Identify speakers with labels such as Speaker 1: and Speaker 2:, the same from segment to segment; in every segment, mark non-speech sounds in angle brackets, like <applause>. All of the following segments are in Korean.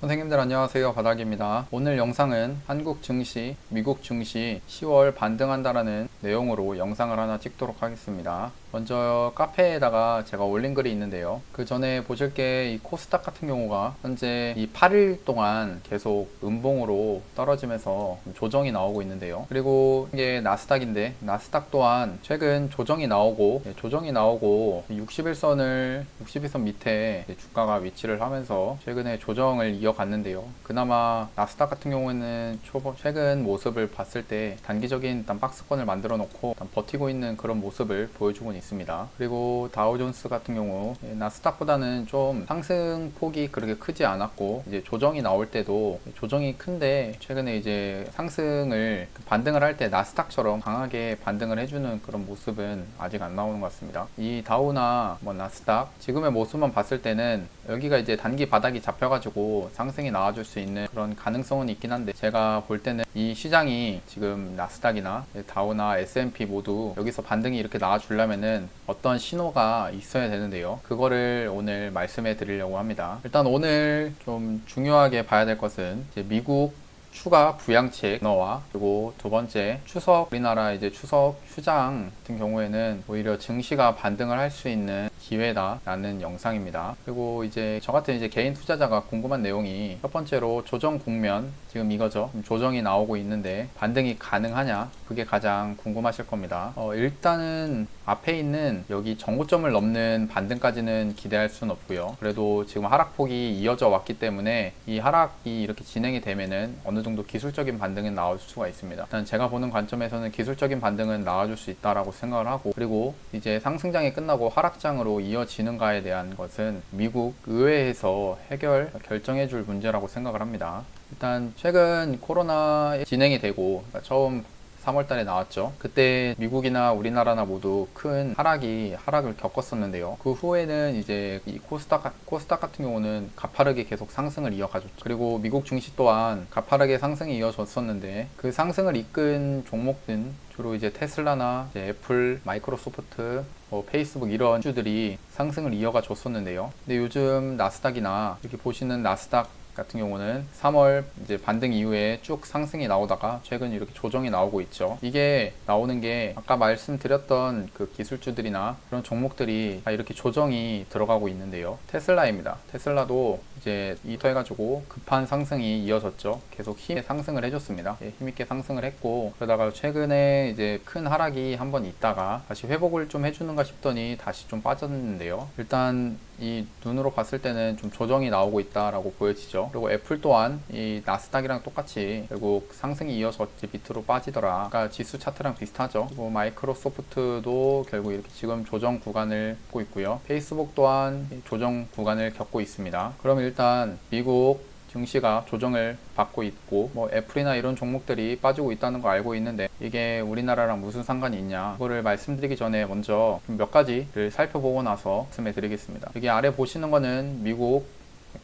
Speaker 1: 선생님들 안녕하세요. 바닥입니다. 오늘 영상은 한국 증시, 미국 증시 10월 반등한다라는 내용으로 영상을 하나 찍도록 하겠습니다. 먼저 카페에다가 제가 올린 글이 있는데요. 그 전에 보실 게 이 코스닥 같은 경우가 현재 이 8일 동안 계속 음봉으로 떨어지면서 조정이 나오고 있는데요. 그리고 이게 나스닥인데 나스닥 또한 최근 조정이 나오고 예, 조정이 나오고 61선을 61선 밑에 주가가 위치를 하면서 최근에 조정을 이어갔는데요. 그나마 나스닥 같은 경우에는 최근 모습을 봤을 때 단기적인 일단 박스권을 만들어 놓고 일단 버티고 있는 그런 모습을 보여주고 있습니다. 그리고 다우존스 같은 경우 예, 나스닥보다는 좀 상승 폭이 그렇게 크지 않았고 이제 조정이 나올 때도 조정이 큰데 최근에 이제 상승을 반등을 할 때 나스닥처럼 강하게 반등을 해주는 그런 모습은 아직 안 나오는 것 같습니다. 이 다우나 뭐 나스닥 지금의 모습만 봤을 때는 여기가 이제 단기 바닥이 잡혀가지고 상승이 나와줄 수 있는 그런 가능성은 있긴 한데 제가 볼 때는 이 시장이 지금 나스닥이나 다우나 S&P 모두 여기서 반등이 이렇게 나와주려면은 어떤 신호가 있어야 되는데요. 그거를 오늘 말씀해 드리려고 합니다. 일단 오늘 좀 중요하게 봐야 될 것은 미국 추가 부양책 너와 그리고 두 번째 추석 우리나라 이제 추석 휴장 같은 경우에는 오히려 증시가 반등을 할 수 있는 기회다라는 영상입니다. 그리고 이제 저 같은 이제 개인 투자자가 궁금한 내용이 첫 번째로 조정 국면 지금 이거죠. 조정이 나오고 있는데 반등이 가능하냐? 그게 가장 궁금하실 겁니다. 어, 일단은 앞에 있는 여기 정고점을 넘는 반등까지는 기대할 수는 없고요. 그래도 지금 하락폭이 이어져 왔기 때문에 이 하락이 이렇게 진행이 되면은 어느 정도 기술적인 반등은 나올 수가 있습니다. 일단 제가 보는 관점에서는 기술적인 반등은 나와줄 수 있다라고 생각을 하고 그리고 이제 상승장이 끝나고 하락장으로 이어지는가에 대한 것은 미국 의회에서 해결 결정해 줄 문제라고 생각을 합니다. 일단 최근 코로나 진행이 되고 그러니까 처음 3월 달에 나왔죠. 그때 미국이나 우리나라나 모두 큰 하락이 하락을 겪었었는데요. 그 후에는 이제 이 코스닥 코스닥 같은 경우는 가파르게 계속 상승을 이어가졌죠. 그리고 미국 증시 또한 가파르게 상승이 이어졌었는데 그 상승을 이끈 종목들은 주로 이제 테슬라나 이제 애플, 마이크로소프트, 뭐 페이스북 이런 주들이 상승을 이어가 줬었는데요. 근데 요즘 나스닥이나 이렇게 보시는 나스닥 같은 경우는 3월 이제 반등 이후에 쭉 상승이 나오다가 최근 이렇게 조정이 나오고 있죠. 이게 나오는 게 아까 말씀드렸던 그 기술주들이나 그런 종목들이 다 이렇게 조정이 들어가고 있는데요. 테슬라입니다. 테슬라도 이제 이터 해가지고 급한 상승이 이어졌죠. 계속 힘의 상승을 해줬습니다. 예, 힘있게 상승을 했고 그러다가 최근에 이제 큰 하락이 한 번 있다가 다시 회복을 좀 해주는가 싶더니 다시 좀 빠졌는데요. 일단 이 눈으로 봤을 때는 좀 조정이 나오고 있다라고 보여지죠. 그리고 애플 또한 이 나스닥이랑 똑같이 결국 상승이 이제 밑으로 빠지더라. 그러니까 지수 차트랑 비슷하죠. 그리고 마이크로소프트도 결국 이렇게 지금 조정 구간을 겪고 있고요. 페이스북 또한 조정 구간을 겪고 있습니다. 그럼 일단 미국 증시가 조정을 받고 있고 뭐 애플이나 이런 종목들이 빠지고 있다는 거 알고 있는데 이게 우리나라랑 무슨 상관이 있냐 그거를 말씀드리기 전에 먼저 몇 가지를 살펴보고 나서 말씀해 드리겠습니다 여기 아래 보시는 거는 미국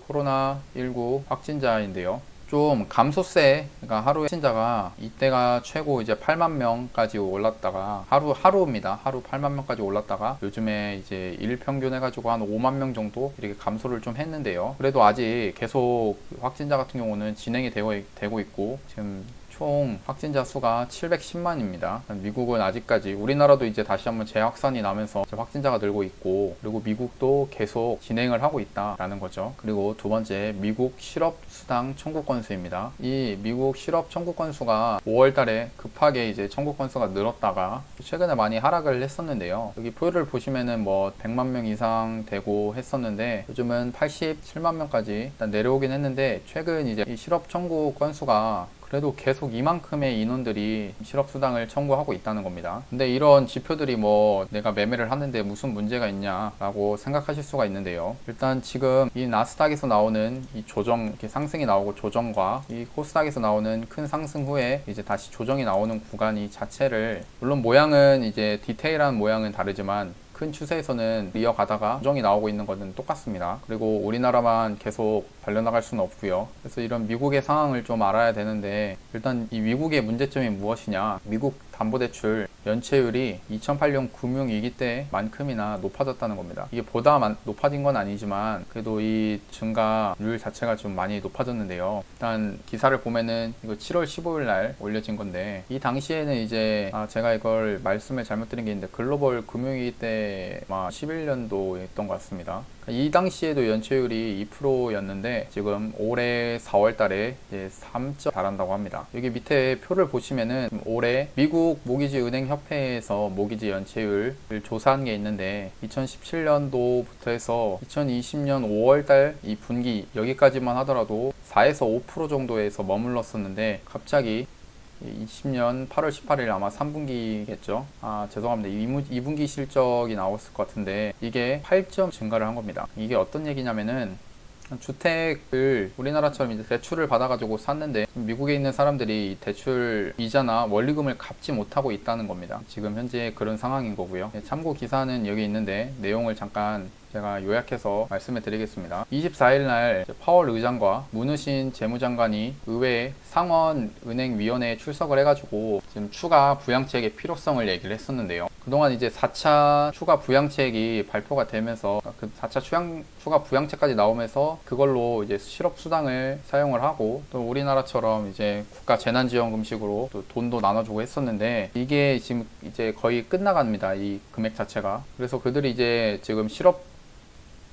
Speaker 1: 코로나19 확진자인데요 좀 감소세, 그러니까 하루 확진자가 이때가 최고 이제 8만 명까지 올랐다가 하루 하루입니다. 하루 8만 명까지 올랐다가 요즘에 이제 일 평균 해가지고 한 5만 명 정도 이렇게 감소를 좀 했는데요. 그래도 아직 계속 확진자 같은 경우는 진행이 되고, 되고 있고 지금 총 확진자 수가 710만입니다. 미국은 아직까지 우리나라도 이제 다시 한번 재확산이 나면서 확진자가 늘고 있고 그리고 미국도 계속 진행을 하고 있다라는 거죠. 그리고 두 번째 미국 실업 수당 청구 건수입니다. 이 미국 실업 청구 건수가 5월 달에 급하게 이제 청구 건수가 늘었다가 최근에 많이 하락을 했었는데요. 여기 표를 보시면은 뭐 100만 명 이상 되고 했었는데 요즘은 87만 명까지 일단 내려오긴 했는데 최근 이제 이 실업 청구 건수가 그래도 계속 이만큼의 인원들이 실업수당을 청구하고 있다는 겁니다. 근데 이런 지표들이 뭐 내가 매매를 하는데 무슨 문제가 있냐라고 생각하실 수가 있는데요. 일단 지금 이 나스닥에서 나오는 이 조정, 이렇게 상승이 나오고 조정과 이 코스닥에서 나오는 큰 상승 후에 이제 다시 조정이 나오는 구간이 자체를 물론 모양은 이제 디테일한 모양은 다르지만 큰 추세에서는 이어가다가 조정이 나오고 있는 것은 똑같습니다. 그리고 우리나라만 계속 달려나갈 수는 없고요. 그래서 이런 미국의 상황을 좀 알아야 되는데 일단 이 미국의 문제점이 무엇이냐? 미국 담보대출 연체율이 2008년 금융위기 때만큼이나 높아졌다는 겁니다. 이게 보다 많- 높아진 건 아니지만 그래도 이 증가율 자체가 좀 많이 높아졌는데요. 일단 기사를 보면은 이거 7월 15일 날 올려진 건데 이 당시에는 이제 아 제가 이걸 말씀을 잘못 드린 게 있는데 글로벌 금융위기 때 아마 11년도였던 것 같습니다. 이 당시에도 연체율이 2%였는데 지금 올해 4월 달에 이제 3점 달한다고 합니다. 여기 밑에 표를 보시면은 올해 미국 모기지 은행 협 회에서 모기지 연체율을 조사한 게 있는데 2017년도부터 해서 2020년 5월 달 이 분기 여기까지만 하더라도 4에서 5% 정도에서 머물렀었는데 갑자기 20년 8월 18일 아마 3분기겠죠. 아, 죄송합니다. 2분기 실적이 나왔을 것 같은데 이게 8점 증가를 한 겁니다. 이게 어떤 얘기냐면은 주택을 우리나라처럼 이제 대출을 받아가지고 샀는데 미국에 있는 사람들이 이 대출 이자나 원리금을 갚지 못하고 있다는 겁니다. 지금 현재 그런 상황인 거고요. 네, 참고 기사는 여기 있는데 내용을 잠깐 제가 요약해서 말씀을 드리겠습니다. 24일 날 파월 의장과 문우신 재무장관이 의회 상원은행위원회에 출석을 해가지고 지금 추가 부양책의 필요성을 얘기를 했었는데요. 그동안 이제 4차 추가 부양책이 발표가 되면서 그 4차 추양, 추가 부양책까지 나오면서 그걸로 이제 실업 수당을 사용을 하고 또 우리나라처럼 이제 국가 재난지원금식으로 또 돈도 나눠주고 했었는데 이게 지금 이제 거의 끝나갑니다. 이 금액 자체가. 그래서 그들이 이제 지금 실업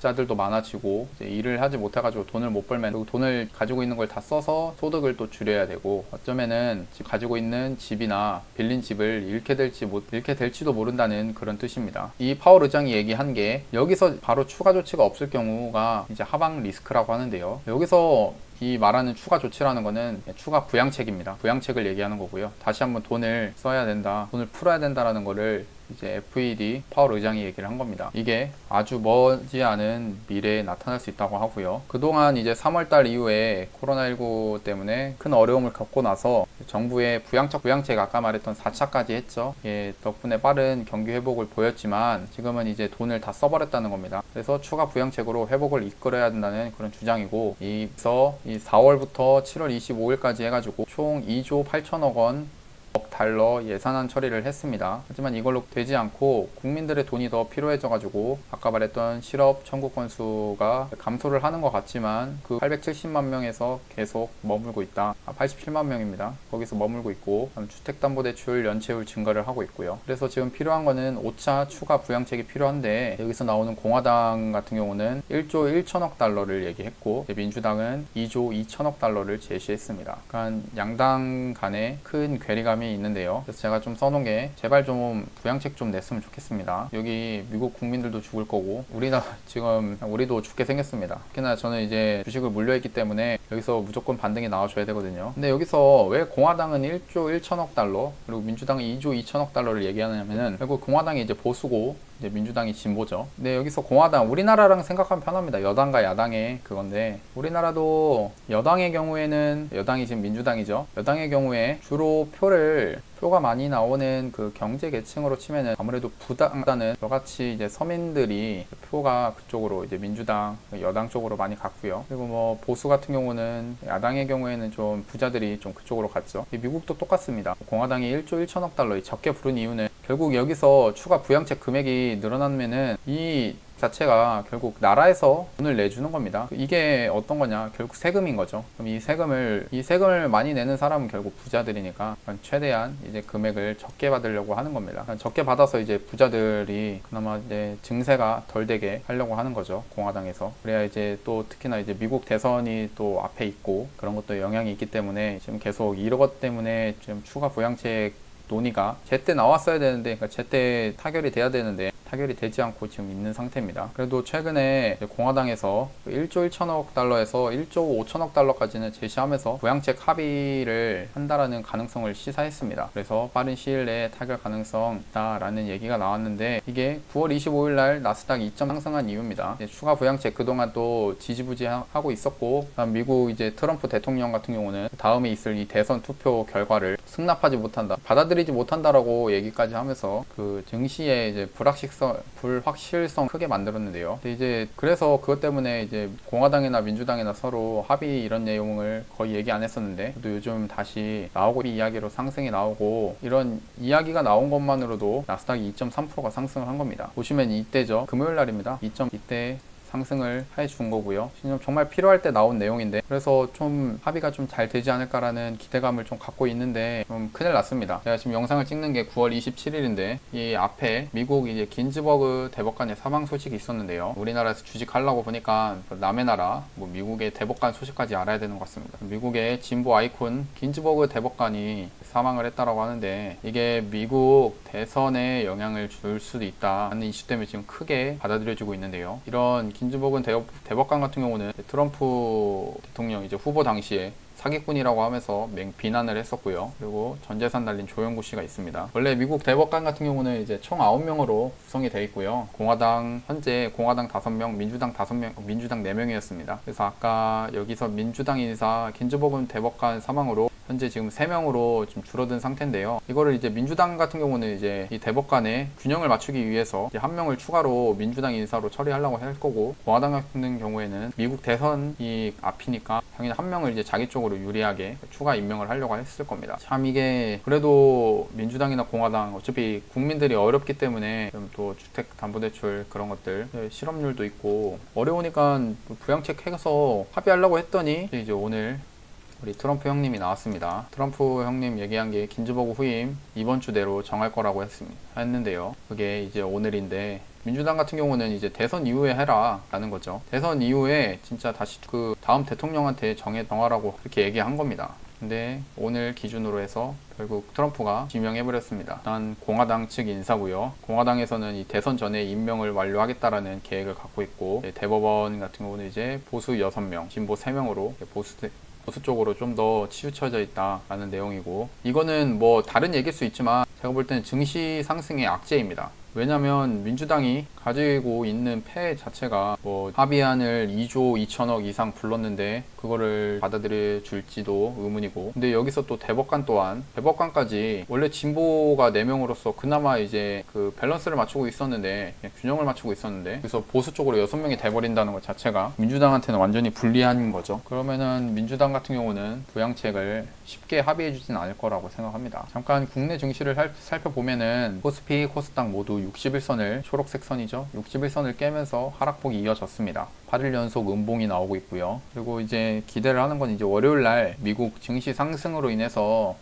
Speaker 1: 자들도 많아지고 일을 하지 못해가지고 돈을 못 벌면 그 돈을 가지고 있는 걸 다 써서 소득을 또 줄여야 되고 어쩌면은 가지고 있는 집이나 빌린 집을 잃게 될지 못 잃게 될지도 모른다는 그런 뜻입니다. 이 파월 의장이 얘기한 게 여기서 바로 추가 조치가 없을 경우가 이제 하방 리스크라고 하는데요. 여기서 이 말하는 추가 조치라는 거는 추가 부양책입니다. 부양책을 얘기하는 거고요. 다시 한번 돈을 써야 된다, 돈을 풀어야 된다라는 거를 이제 FED 파월 의장이 얘기를 한 겁니다. 이게 아주 멀지 않은 미래에 나타날 수 있다고 하고요. 그동안 이제 3월달 이후에 코로나19 때문에 큰 어려움을 겪고 나서 정부의 부양책, 부양책 아까 말했던 4차까지 했죠. 예, 덕분에 빠른 경기 회복을 보였지만 지금은 이제 돈을 다 써버렸다는 겁니다. 그래서 추가 부양책으로 회복을 이끌어야 된다는 그런 주장이고 이서 이 4월부터 7월 25일까지 해가지고 총 2조 8천억 원 억 달러 예산안 처리를 했습니다. 하지만 이걸로 되지 않고 국민들의 돈이 더 필요해져가지고 아까 말했던 실업 청구 건수가 감소를 하는 것 같지만 그 870만 명에서 계속 머물고 있다. 아, 87만 명입니다. 거기서 머물고 있고 주택담보대출 연체율 증가를 하고 있고요. 그래서 지금 필요한 거는 5차 추가 부양책이 필요한데 여기서 나오는 공화당 같은 경우는 1조 1천억 달러를 얘기했고 민주당은 2조 2천억 달러를 제시했습니다. 그러니까 양당 간에 큰 괴리감이 있는데요. 그래서 제가 좀 써놓은 게 제발 좀 부양책 좀 냈으면 좋겠습니다. 여기 미국 국민들도 죽을 거고 우리나라 <laughs> 지금 우리도 죽게 생겼습니다. 특히나 저는 이제 주식을 물려있기 때문에 여기서 무조건 반등이 나와줘야 되거든요. 근데 여기서 왜 공화당은 1조 1천억 달러 그리고 민주당은 2조 2천억 달러를 얘기하냐면은 결국 공화당이 이제 보수고 이제 민주당이 진보죠. 근데 여기서 공화당 우리나라랑 생각하면 편합니다. 여당과 야당의 그건데 우리나라도 여당의 경우에는 여당이 지금 민주당이죠. 여당의 경우에 주로 표를 표가 많이 나오는 그 경제 계층으로 치면은 아무래도 부당다는 저같이 이제 서민들이 표가 그쪽으로 이제 민주당 여당 쪽으로 많이 갔고요. 그리고 뭐 보수 같은 경우는 야당의 경우에는 좀 부자들이 좀 그쪽으로 갔죠. 미국도 똑같습니다. 공화당이 1조 1천억 달러 적게 부른 이유는 결국 여기서 추가 부양책 금액이 늘어나면은 이 자체가 결국 나라에서 돈을 내주는 겁니다. 이게 어떤 거냐? 결국 세금인 거죠. 그럼 이 세금을 이 세금을 많이 내는 사람은 결국 부자들이니까 최대한 이제 금액을 적게 받으려고 하는 겁니다. 적게 받아서 이제 부자들이 그나마 이제 증세가 덜 되게 하려고 하는 거죠. 공화당에서. 그래야 이제 또 특히나 이제 미국 대선이 또 앞에 있고 그런 것도 영향이 있기 때문에 지금 계속 이것 때문에 지금 추가 부양책 논의가 제때 나왔어야 되는데 그러니까 제때 타결이 돼야 되는데 타결이 되지 않고 지금 있는 상태입니다. 그래도 최근에 공화당에서 1조 1천억 달러에서 1조 5천억 달러까지는 제시하면서 부양책 합의를 한다라는 가능성을 시사했습니다. 그래서 빠른 시일 내에 타결 가능성 있다라는 얘기가 나왔는데 이게 9월 25일 날 나스닥 2점 상승한 이유입니다. 추가 부양책 그동안 또 지지부지하고 있었고 미국 이제 트럼프 대통령 같은 경우는 다음에 있을 이 대선 투표 결과를 승납하지 못한다, 받아들이지 못한다라고 얘기까지 하면서 그 증시에 이제 불확실성 불확실성 불확실성 크게 만들었는데요. 이제 그래서 그것 때문에 이제 공화당이나 민주당이나 서로 합의 이런 내용을 거의 얘기 안 했었는데 또 요즘 다시 나오고 이 이야기로 상승이 나오고 이런 이야기가 나온 것만으로도 나스닥이 2.3%가 상승을 한 겁니다. 보시면 이때죠. 금요일 날입니다. 2.2대 상승을 해 준 거고요. 지금 정말 필요할 때 나온 내용인데 그래서 좀 합의가 좀 잘 되지 않을까라는 기대감을 좀 갖고 있는데 좀 큰일 났습니다. 제가 지금 영상을 찍는 게 9월 27일인데 이 앞에 미국 이제 긴즈버그 대법관의 사망 소식이 있었는데요. 우리나라에서 주식하려고 보니까 남의 나라 뭐 미국의 대법관 소식까지 알아야 되는 것 같습니다. 미국의 진보 아이콘 긴즈버그 대법관이 사망을 했다라고 하는데 이게 미국 대선에 영향을 줄 수도 있다는 이슈 때문에 지금 크게 받아들여지고 있는데요. 이런 긴즈버그 대법, 대법 관 같은 경우는 트럼프 대통령 이제 후보 당시에 사기꾼이라고 하면서 맹 비난을 했었고요. 그리고 전 재산 날린 조영구 씨가 있습니다. 원래 미국 대법관 같은 경우는 이제 총 9명으로 구성이 되어 있고요. 공화당 현재 공화당 5명, 민주당 5명, 민주당 4명이었습니다. 그래서 아까 여기서 민주당 인사 긴즈버그 대법관 사망으로 현재 지금 3명으로 좀 줄어든 상태인데요. 이거를 이제 민주당 같은 경우는 이제 이 대법관의 균형을 맞추기 위해서 한 명을 추가로 민주당 인사로 처리하려고 할 거고 공화당 같은 경우에는 미국 대선이 앞이니까 당연히 한 명을 이제 자기 쪽으로 유리하게 추가 임명을 하려고 했을 겁니다. 참 이게 그래도 민주당이나 공화당 어차피 국민들이 어렵기 때문에 좀또 주택 담보대출 그런 것들 실업률도 있고 어려우니까 부양책 해서 합의하려고 했더니 이제 오늘 우리 트럼프 형님이 나왔습니다. 트럼프 형님 얘기한 게 긴즈버그 후임 이번 주 내로 정할 거라고 했습니다. 했는데요. 그게 이제 오늘인데 민주당 같은 경우는 이제 대선 이후에 해라 라는 거죠. 대선 이후에 진짜 다시 그 다음 대통령한테 정해 정하라고 그렇게 얘기한 겁니다. 근데 오늘 기준으로 해서 결국 트럼프가 지명해버렸습니다. 일단 공화당 측 인사고요. 공화당에서는 이 대선 전에 임명을 완료하겠다라는 계획을 갖고 있고 네, 대법원 같은 경우는 이제 보수 6명, 진보 3명으로 보수 보수 쪽으로 좀 더 치우쳐져 있다라는 내용이고 이거는 뭐 다른 얘기일 수 있지만 제가 볼 때는 증시 상승의 악재입니다. 왜냐면 민주당이 가지고 있는 폐 자체가 뭐 합의안을 2조 2천억 이상 불렀는데 그거를 받아들여 줄지도 의문이고. 근데 여기서 또 대법관 또한 대법관까지 원래 진보가 4명으로서 그나마 이제 그 밸런스를 맞추고 있었는데 균형을 맞추고 있었는데 그래서 보수 쪽으로 6명이 돼버린다는 것 자체가 민주당한테는 완전히 불리한 거죠. 그러면은 민주당 같은 경우는 부양책을 쉽게 합의해 주진 않을 거라고 생각합니다. 잠깐 국내 증시를 살, 살펴보면은 코스피 코스닥 모두 61선을 초록색 선이죠. 61선을 깨면서 하락폭이 이어졌습니다. 8일 연속 음봉이 나오고 있고요. 그리고 이제 기대를 하는 건 이제 월요일 날 미국 증시 상승으로 인해서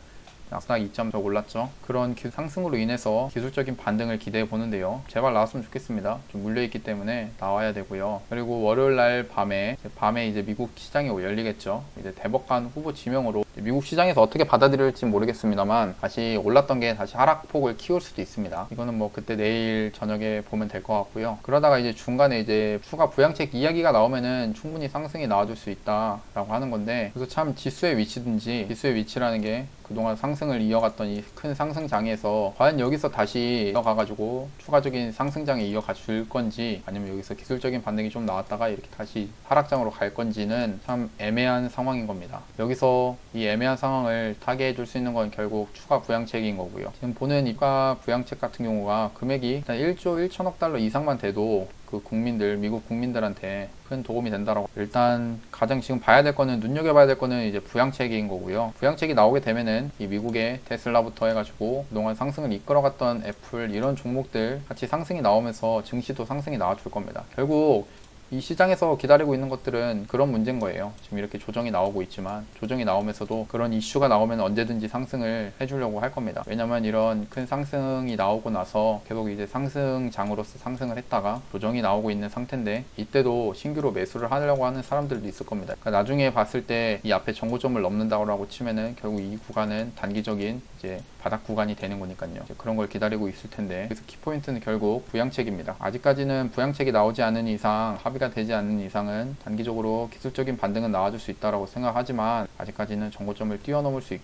Speaker 1: 나스닥 2점 올랐죠. 그런 상승으로 인해서 기술적인 반등을 기대해 보는데요. 제발 나왔으면 좋겠습니다. 좀 물려있기 때문에 나와야 되고요. 그리고 월요일 날 밤에 밤에 이제 미국 시장이 열리겠죠. 이제 대법관 후보 지명으로 미국 시장에서 어떻게 받아들일지 모르겠습니다만 다시 올랐던 게 다시 하락폭을 키울 수도 있습니다. 이거는 뭐 그때 내일 저녁에 보면 될 것 같고요. 그러다가 이제 중간에 이제 추가 부양책 이야기가 나오면은 충분히 상승이 나와줄 수 있다라고 하는 건데 그래서 참 지수의 위치든지 지수의 위치라는 게 그동안 상승 을 이어갔던 이큰 상승장에서 과연 여기서 다시 이어가가지고 추가적인 상승장에 이어가 줄 건지 아니면 여기서 기술적인 반등이 좀 나왔다가 이렇게 다시 하락장으로 갈 건지는 참 애매한 상황인 겁니다. 여기서 이 애매한 상황을 타게 해줄 수 있는 건 결국 추가 부양책인 거고요. 지금 보는 이가 부양책 같은 경우가 금액이 일단 1조 1천억 달러 이상만 돼도 그 국민들 미국 국민들한테 큰 도움이 된다라고. 일단 가장 지금 봐야 될 거는 눈여겨봐야 될 거는 이제 부양책인 거고요. 부양책이 나오게 되면은 이 미국의 테슬라부터 해가지고 그동안 상승을 이끌어갔던 애플 이런 종목들 같이 상승이 나오면서 증시도 상승이 나와줄 겁니다. 결국 이 시장에서 기다리고 있는 것들은 그런 문제인 거예요. 지금 이렇게 조정이 나오고 있지만 조정이 나오면서도 그런 이슈가 나오면 언제든지 상승을 해주려고 할 겁니다. 왜냐면 이런 큰 상승이 나오고 나서 계속 이제 상승장으로서 상승을 했다가 조정이 나오고 있는 상태인데 이때도 신규로 매수를 하려고 하는 사람들도 있을 겁니다. 그러니까 나중에 봤을 때 이 앞에 정고점을 넘는다고 치면은 결국 이 구간은 단기적인 이제 바닥 구간이 되는 거니까요. 그런 걸 기다리고 있을 텐데 그래서 키포인트는 결국 부양책입니다. 아직까지는 부양책이 나오지 않은 이상 합의가 되지 않는 이상은 단기적으로 기술적인 반등은 나와줄 수 있다라고 생각하지만 아직까지는 정고점을 뛰어넘을 수 있,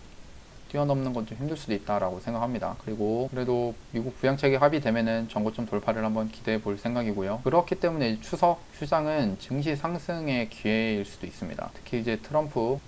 Speaker 1: 뛰어넘는 건 좀 힘들 수도 있다라고 생각합니다. 그리고 그래도 미국 부양책이 합의되면은 정고점 돌파를 한번 기대해 볼 생각이고요. 그렇기 때문에 추석 휴장은 증시 상승의 기회일 수도 있습니다. 특히 이제 트럼프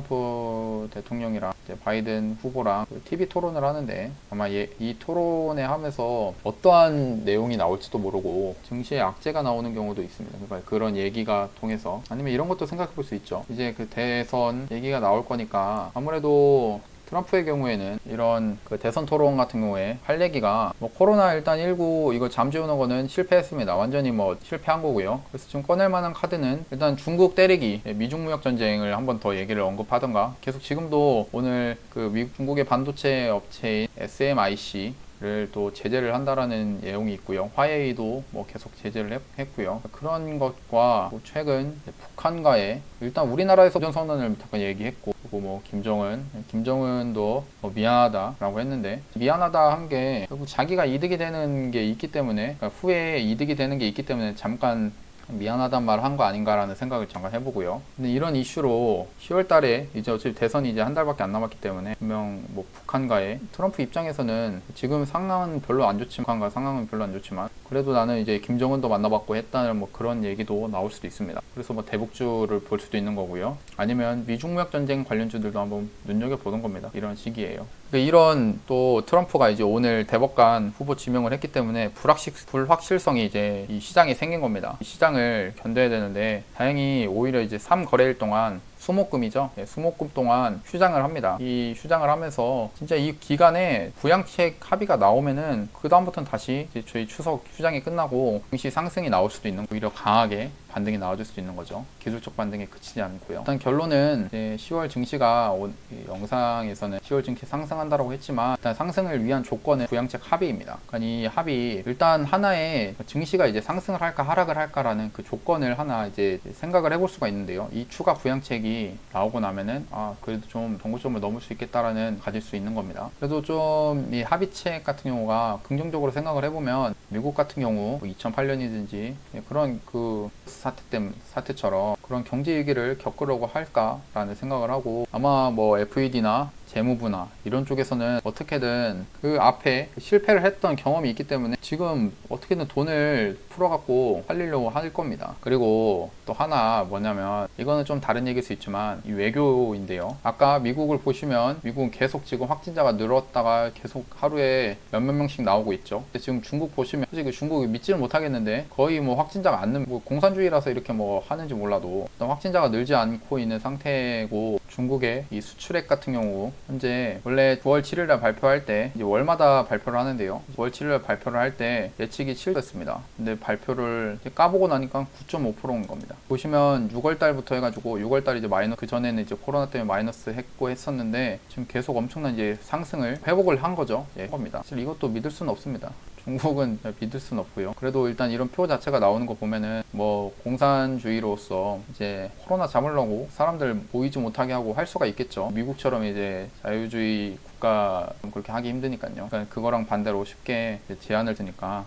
Speaker 1: 트럼프 대통령이랑 바이든 후보랑 그 TV 토론을 하는데 아마 얘- 이 토론에 하면서 어떠한 내용이 나올지도 모르고 증시에 악재가 나오는 경우도 있습니다. 그러니까 그런 얘기가 통해서 아니면 이런 것도 생각해 볼 수 있죠. 이제 그 대선 얘기가 나올 거니까 아무래도 트럼프의 경우에는 이런 그 대선 토론 같은 경우에 할 얘기가 뭐 코로나 일단 19 이거 잠재우는 거는 실패했습니다. 완전히 뭐 실패한 거고요. 그래서 지금 꺼낼 만한 카드는 일단 중국 때리기, 예, 미중 무역 전쟁을 한번 더 얘기를 언급하던가 계속 지금도 오늘 그 미국 중국의 반도체 업체인 SMIC 를또 제재를 한다라는 내용이 있고요. 화웨이도 뭐 계속 제재를 했, 했고요. 그런 것과 또 최근 북한과의 일단 우리나라에서 비전 선언을 잠깐 얘기했고 그리고 뭐 김정은 김정은도 뭐 미안하다라고 했는데 미안하다 한게 결국 자기가 이득이 되는 게 있기 때문에 그러니까 후에 이득이 되는 게 있기 때문에 잠깐 미안하단 말을 한 거 아닌가라는 생각을 잠깐 해보고요. 근데 이런 이슈로 10월 달에 이제 어차피 대선이 이제 한 달밖에 안 남았기 때문에 분명 뭐 북한과의 트럼프 입장에서는 지금 상황은 별로 안 좋지만 북한과 상황은 별로 안 좋지만 그래도 나는 이제 김정은도 만나봤고 했다는 뭐 그런 얘기도 나올 수도 있습니다. 그래서 뭐 대북주를 볼 수도 있는 거고요. 아니면 미중 무역 전쟁 관련주들도 한번 눈여겨 보는 겁니다. 이런 시기에요. 그러니까 이런 또 트럼프가 이제 오늘 대법관 후보 지명을 했기 때문에 불확실, 불확실성이 이제 이 시장에 생긴 겁니다. 이 시장을 견뎌야 되는데 다행히 오히려 이제 3거래일 동안 수목금이죠. 예, 수목금 동안 휴장을 합니다. 이 휴장을 하면서 진짜 이 기간에 부양책 합의가 나오면은 그 다음부터는 다시 저희 추석 휴장이 끝나고 증시 상승이 나올 수도 있는 오히려 강하게 반등이 나와줄 수도 있는 거죠. 기술적 반등에 그치지 않고요. 일단 결론은 이제 10월 증시가 온- 이 영상에서는 10월 증시 상승한다라고 했지만 일단 상승을 위한 조건은 부양책 합의입니다. 그러니까 이 합의 일단 하나의 증시가 이제 상승을 할까 하락을 할까라는 그 조건을 하나 이제 생각을 해볼 수가 있는데요. 이 추가 부양책이 나오고 나면은 아 그래도 좀 정고점을 넘을 수 있겠다라는 가질 수 있는 겁니다. 그래도 좀 이 합의책 같은 경우가 긍정적으로 생각을 해보면 미국 같은 경우 2008년이든지 그런 그 사태 때 사태처럼 그런 경제 위기를 겪으려고 할까라는 생각을 하고 아마 뭐 FED나 재무부나 이런 쪽에서는 어떻게든 그 앞에 실패를 했던 경험이 있기 때문에 지금 어떻게든 돈을 풀어갖고 살리려고 할 겁니다. 그리고 또 하나 뭐냐면 이거는 좀 다른 얘기일 수 있지만 이 외교인데요. 아까 미국을 보시면 미국은 계속 지금 확진자가 늘었다가 계속 하루에 몇몇 명씩 나오고 있죠. 근데 지금 중국 보시면 솔직히 중국이 믿지는 못하겠는데 거의 뭐 확진자가 안 늘, 뭐 공산주의라서 이렇게 뭐 하는지 몰라도 확진자가 늘지 않고 있는 상태고 중국의 이 수출액 같은 경우 현재 원래 9월 7일날 발표할 때 이제 월마다 발표를 하는데요. 9월 7일 발표를 할 때 예측이 7였습니다. 근데 발표를 까보고 나니까 9.5%인 겁니다. 보시면 6월 달부터 해가지고 6월 달 이제 마이너스 그 전에는 이제 코로나 때문에 마이너스 했고 했었는데 지금 계속 엄청난 이제 상승을 회복을 한 거죠. 예, 겁니다. 사실 이것도 믿을 수는 없습니다. 중국은 믿을 수는 없고요. 그래도 일단 이런 표 자체가 나오는 거 보면은 뭐 공산주의로서 이제 코로나 잡으려고 사람들 모이지 못하게 하고 할 수가 있겠죠. 미국처럼 이제 자유주의 국가 그렇게 하기 힘드니까요. 그러니까 그거랑 반대로 쉽게 제한을 드니까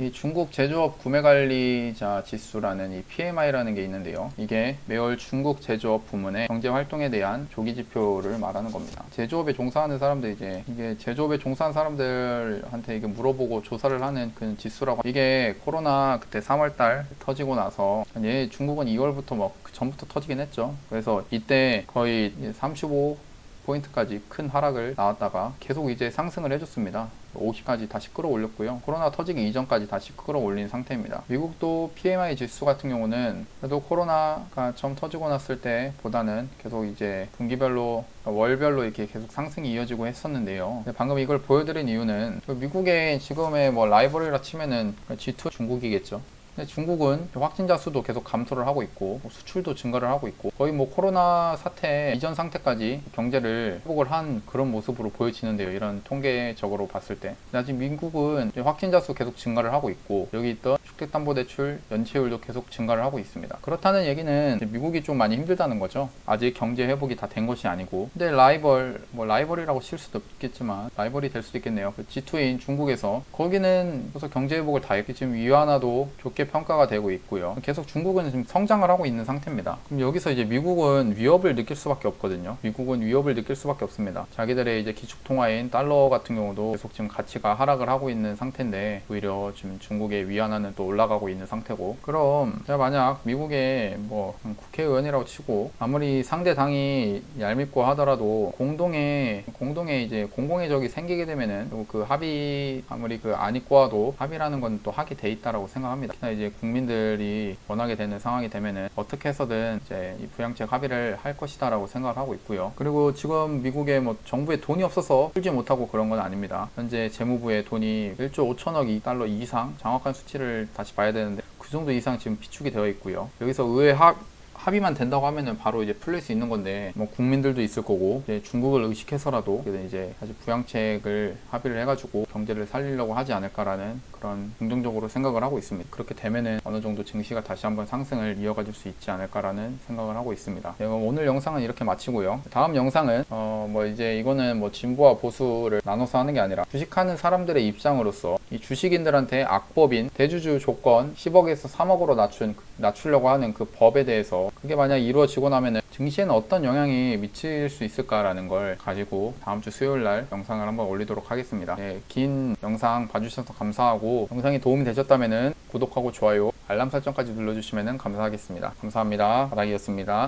Speaker 1: 이 중국 제조업 구매관리자 지수라는 이 PMI라는 게 있는데요. 이게 매월 중국 제조업 부문의 경제 활동에 대한 조기 지표를 말하는 겁니다. 제조업에 종사하는 사람들 이제 이게 제조업에 종사하는 사람들한테 이게 물어보고 조사를 하는 그 지수라고 이게 코로나 그때 3월달 터지고 나서 얘 중국은 2월부터 막 그 전부터 터지긴 했죠. 그래서 이때 거의 35 포인트까지 큰 하락을 나왔다가 계속 이제 상승을 해줬습니다. 50까지 다시 끌어올렸고요. 코로나 터지기 이전까지 다시 끌어올린 상태입니다. 미국도 PMI 지수 같은 경우는 그래도 코로나가 처음 터지고 났을 때보다는 계속 이제 분기별로 그러니까 월별로 이렇게 계속 상승이 이어지고 했었는데요. 방금 이걸 보여드린 이유는 그 미국의 지금의 뭐 라이벌이라 치면은 G2 중국이겠죠. 중국은 확진자 수도 계속 감소를 하고 있고 뭐 수출도 증가를 하고 있고 거의 뭐 코로나 사태 이전 상태까지 경제를 회복을 한 그런 모습으로 보여지는데요. 이런 통계적으로 봤을 때. 아직 미국은 확진자 수 계속 증가를 하고 있고 여기 있던 주택담보대출 연체율도 계속 증가를 하고 있습니다. 그렇다는 얘기는 미국이 좀 많이 힘들다는 거죠. 아직 경제 회복이 다 된 것이 아니고. 근데 라이벌 뭐 라이벌이라고 칠 수도 있겠지만 라이벌이 될 수도 있겠네요. 그 G2인 중국에서 거기는 벌써 경제 회복을 다 했기 지금 위안화도 좋게 평가가 되고 있고요. 계속 중국은 지금 성장을 하고 있는 상태입니다. 그럼 여기서 이제 미국은 위협을 느낄 수밖에 없거든요. 미국은 위협을 느낄 수밖에 없습니다. 자기들의 이제 기축 통화인 달러 같은 경우도 계속 지금 가치가 하락을 하고 있는 상태인데 오히려 지금 중국의 위안화는 또 올라가고 있는 상태고 그럼 제가 만약 미국의 뭐 국회의원이라고 치고 아무리 상대 당이 얄밉고 하더라도 공동의 공동의 이제 공공의 적이 생기게 되면은 그 합의 아무리 그안 입고 와도 합의라는 건 또 하게 돼 있다라고 생각합니다. 특히나 이제 국민들이 원하게 되는 상황이 되면은 어떻게 해서든 이제 이 부양책 합의를 할 것이다라고 생각을 하고 있고요. 그리고 지금 미국에 뭐 정부에 돈이 없어서 풀지 못하고 그런 건 아닙니다. 현재 재무부에 돈이 1조 5천억 달러 이상 정확한 수치를 다시 봐야 되는데 그 정도 이상 지금 비축이 되어 있고요. 여기서 의회 합 합의만 된다고 하면은 바로 이제 풀릴 수 있는 건데 뭐 국민들도 있을 거고 이제 중국을 의식해서라도 이제 사실 부양책을 합의를 해가지고 경제를 살리려고 하지 않을까라는 그런 긍정적으로 생각을 하고 있습니다. 그렇게 되면은 어느 정도 증시가 다시 한번 상승을 이어가질 수 있지 않을까라는 생각을 하고 있습니다. 네, 오늘 영상은 이렇게 마치고요. 다음 영상은 어 뭐 이제 이거는 뭐 진보와 보수를 나눠서 하는 게 아니라 주식하는 사람들의 입장으로서 이 주식인들한테 악법인 대주주 조건 10억에서 3억으로 낮춘 낮추려고 하는 그 법에 대해서 그게 만약 이루어지고 나면은 증시에는 어떤 영향이 미칠 수 있을까라는 걸 가지고 다음 주 수요일 날 영상을 한번 올리도록 하겠습니다. 네, 긴 영상 봐주셔서 감사하고 영상이 도움이 되셨다면은 구독하고 좋아요, 알람 설정까지 눌러주시면 감사하겠습니다. 감사합니다. 바닥이었습니다.